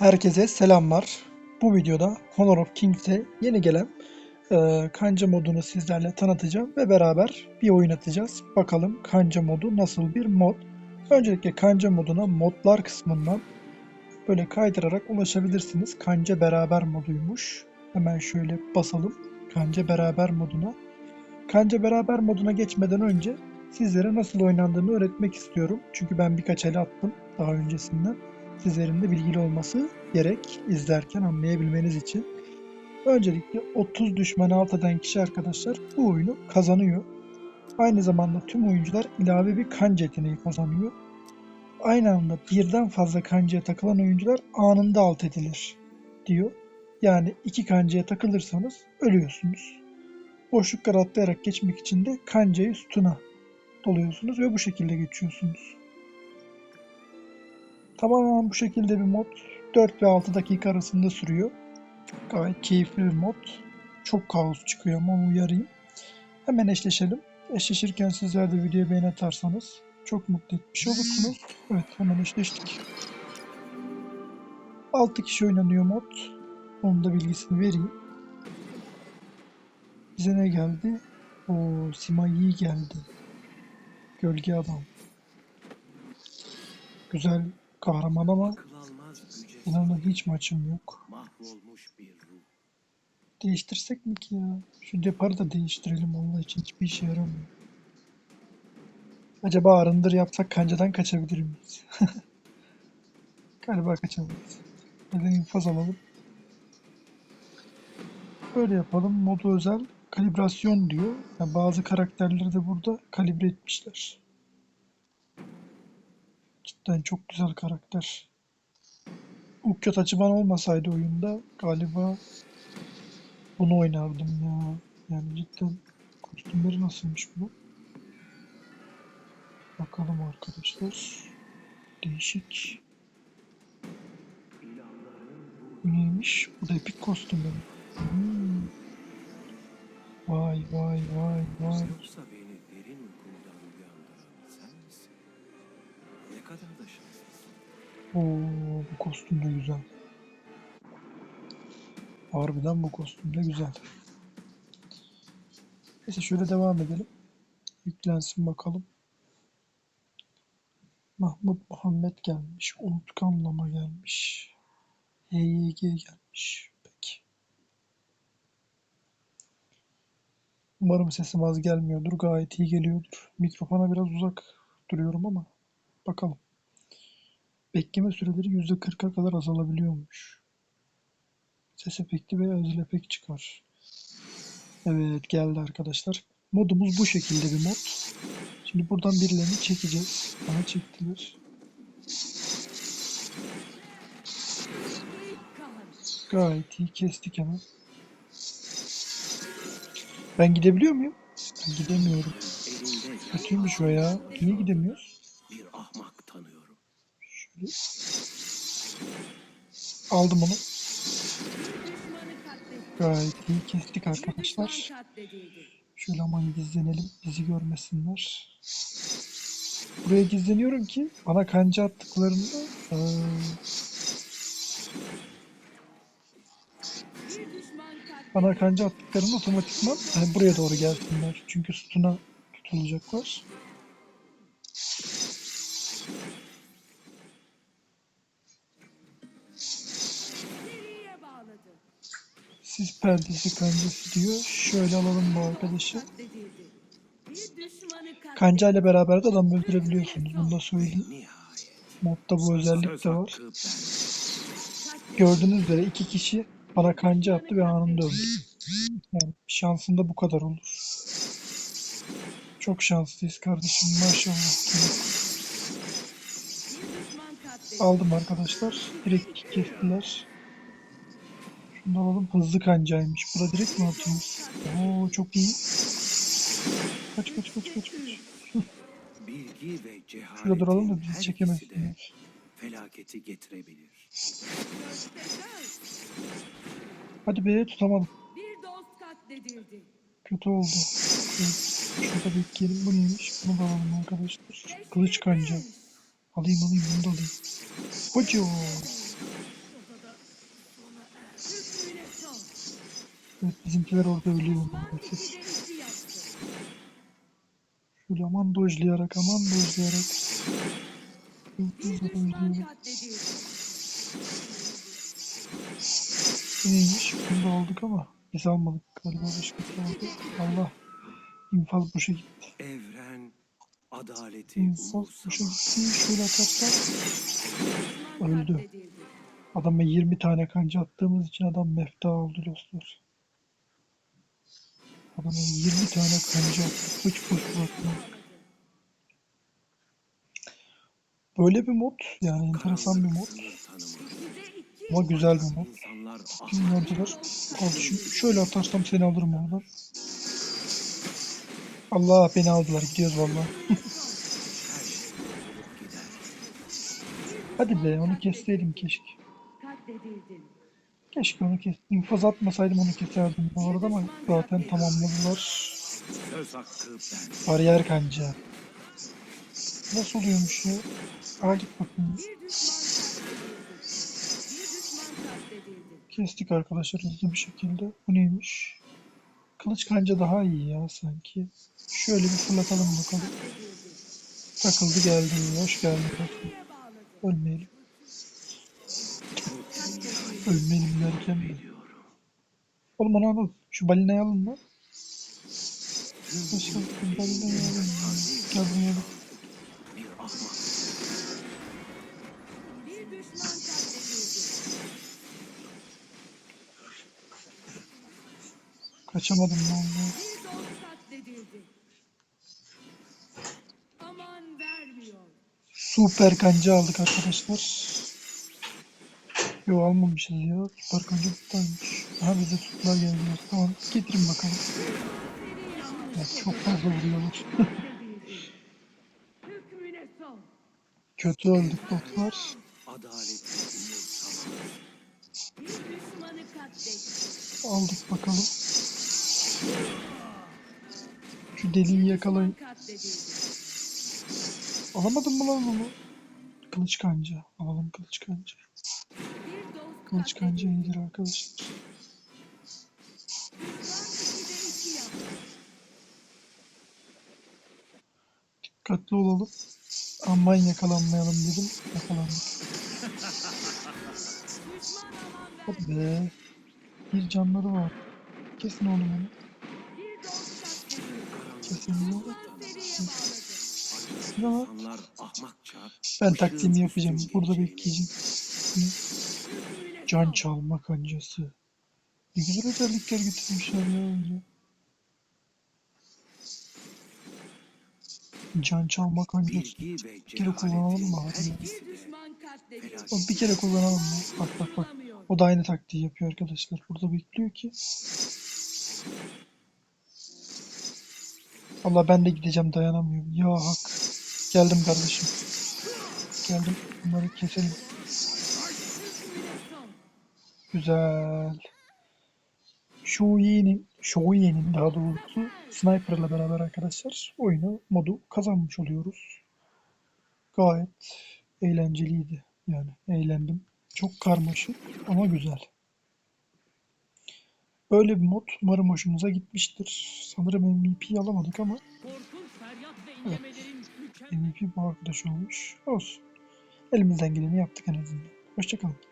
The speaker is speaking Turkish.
Herkese selamlar. Bu videoda Honor of Kings'e yeni gelen e, kanca modunu sizlerle tanıtacağım ve beraber bir oyun atacağız. Bakalım kanca modu nasıl bir mod. Öncelikle kanca moduna modlar kısmından böyle kaydırarak ulaşabilirsiniz. Kanca beraber moduymuş. Hemen şöyle basalım kanca beraber moduna. Kanca beraber moduna geçmeden önce sizlere nasıl oynandığını öğretmek istiyorum. Çünkü ben birkaç el attım daha öncesinden sizlerin bilgili olması gerek izlerken anlayabilmeniz için. Öncelikle 30 düşmanı alt eden kişi arkadaşlar bu oyunu kazanıyor. Aynı zamanda tüm oyuncular ilave bir kanca yeteneği kazanıyor. Aynı anda birden fazla kancaya takılan oyuncular anında alt edilir diyor. Yani iki kancaya takılırsanız ölüyorsunuz. Boşlukları atlayarak geçmek için de kancayı sütuna doluyorsunuz ve bu şekilde geçiyorsunuz. Tamamen bu şekilde bir mod 4 ve 6 dakika arasında sürüyor. Gayet keyifli bir mod. Çok kaos çıkıyor ama uyarayım. Hemen eşleşelim. Eşleşirken sizler de videoya beğeni atarsanız çok mutlu etmiş olursunuz. Evet hemen eşleştik. 6 kişi oynanıyor mod. Onun da bilgisini vereyim. Bize ne geldi? O Simayi geldi. Gölge adam. Güzel kahraman ama inanın hiç maçım yok. Değiştirsek mi ki ya? Şu deparı da değiştirelim Allah için hiçbir işe yaramıyor. Acaba arındır yapsak kancadan kaçabilir miyiz? Galiba kaçamayız. Neden infaz alalım? Böyle yapalım. Modu özel kalibrasyon diyor. Yani bazı karakterleri de burada kalibre etmişler. Cidden çok güzel karakter. Ukkat Açıban olmasaydı oyunda galiba bunu oynardım ya. Yani cidden kostümleri nasılmış bu? Bakalım arkadaşlar. Değişik. Bu neymiş? Bu da epik kostümü. Hmm. Vay vay vay vay. Oo, bu kostüm de güzel. Harbiden bu kostüm de güzel. Neyse şöyle devam edelim. Yüklensin bakalım. Mahmut Muhammed gelmiş. Unutkanlama gelmiş. HYG gelmiş. Peki. Umarım sesim az gelmiyordur. Gayet iyi geliyordur. Mikrofona biraz uzak duruyorum ama bakalım. Bekleme süreleri %40'a kadar azalabiliyormuş. Ses efekti ve özel efekt çıkar. Evet geldi arkadaşlar. Modumuz bu şekilde bir mod. Şimdi buradan birilerini çekeceğiz. Bana çektiler. Gayet iyi kestik hemen. Ben gidebiliyor muyum? Ben gidemiyorum. Kötüymüş o ya. Niye gidemiyoruz? Aldım onu. Gayet iyi kestik arkadaşlar. Şöyle aman gizlenelim. Bizi görmesinler. Buraya gizleniyorum ki bana kanca attıklarında eee, bana kanca attıklarında otomatikman hani buraya doğru gelsinler. Çünkü sütuna tutulacaklar. Sis perdesi kancası diyor. Şöyle alalım bu arkadaşı. Kanca ile beraber de adam öldürebiliyorsunuz. Bunu da söyleyeyim. Modda bu özellik de var. Gördüğünüz üzere iki kişi bana kanca attı ve anında öldü. Yani şansında bu kadar olur. Çok şanslıyız kardeşim maşallah. Aldım arkadaşlar. Direkt kestiler. Şunu da alalım. Hızlı kancaymış. Bu da direkt mi atıyoruz? Oo çok iyi. Kaç kaç kaç kaç kaç. Bilgi ve cehalet. Şurada duralım da bizi çekemezsinler. Felaketi getirebilir. Hadi be tutamadım. Bir dost katledildi. Kötü oldu. Evet, Şurada bekleyelim. Bu neymiş? Bunu da alalım arkadaşlar. Kılıç kanca. Alayım alayım bunu da alayım. Hoca. Evet bizimkiler orada ölüyor. Şöyle aman dojlayarak aman dojlayarak. Neymiş? Bunu da aldık ama biz almadık galiba başkası aldı. Allah. İnfaz boşa gitti. Evren adaleti İnfaz boşa gitti. Şöyle atarsak. Öldü. Adama 20 tane kanca attığımız için adam mefta oldu dostlar. Adama 20 tane kanca. Hiç boş bırakma. Böyle bir mod yani enteresan bir mod. Ama güzel bir mod. Kim yardılar? Kardeşim şöyle atarsam seni alırım oradan. Allah beni aldılar gidiyoruz valla. Hadi be onu kesseydim keşke. katledildin. Keşke onu kes. İnfaz atmasaydım onu keserdim bu arada ama zaten tamamladılar. Bariyer kanca. Nasıl oluyormuş ya? Al git bakayım. Kestik arkadaşlar hızlı bir şekilde. Bu neymiş? Kılıç kanca daha iyi ya sanki. Şöyle bir fırlatalım bakalım. Takıldı geldi. Hoş geldin. Ölmeyelim. Ölmeyelim derken de. Biliyorum. Oğlum onu alın. Şu balinayı alın lan. Başka bir balinayı alın. Gel buraya bak. Kaçamadım vermiyor. Süper kanca aldık arkadaşlar. Yo almamışız ya. Süper kanca buradaymış. Aha bize tutlar geldiler. Tamam getirin bakalım. Evet, çok fazla vuruyorlar. Kötü öldük botlar. Aldık bakalım. Şu deliği yakalayın. Alamadın mı lan onu? Kılıç kanca. Alalım kılıç kanca. İkide iki yaptı. Dikkatli olalım. Aman yakalanmayalım dedim. Yakalandık. Hadi be. Bir canları var. Kesin oğlum onu. Kesin bağladı. Ne var? Ben taktiğimi yapacağım. Burada bekleyeceğim. Can çalma kancası. Ne güzel özellikler getirmişler ya öyle. Can çalma kancası. Bir kere kullanalım mı? her ikisi Bir kere kullanalım mı? Bak bak bak. O da aynı taktiği yapıyor arkadaşlar. Burada bekliyor ki. Allah ben de gideceğim dayanamıyorum. Ya hak. Geldim kardeşim. Geldim. Bunları keselim. Güzel. Shoei'nin, Shoei'nin daha doğrusu Sniper'la beraber arkadaşlar oyunu modu kazanmış oluyoruz. Gayet eğlenceliydi. Yani eğlendim. Çok karmaşık ama güzel. Böyle bir mod umarım hoşumuza gitmiştir. Sanırım MVP alamadık ama Evet. MVP bu arkadaş olmuş. Olsun. Elimizden geleni yaptık en azından. Hoşçakalın.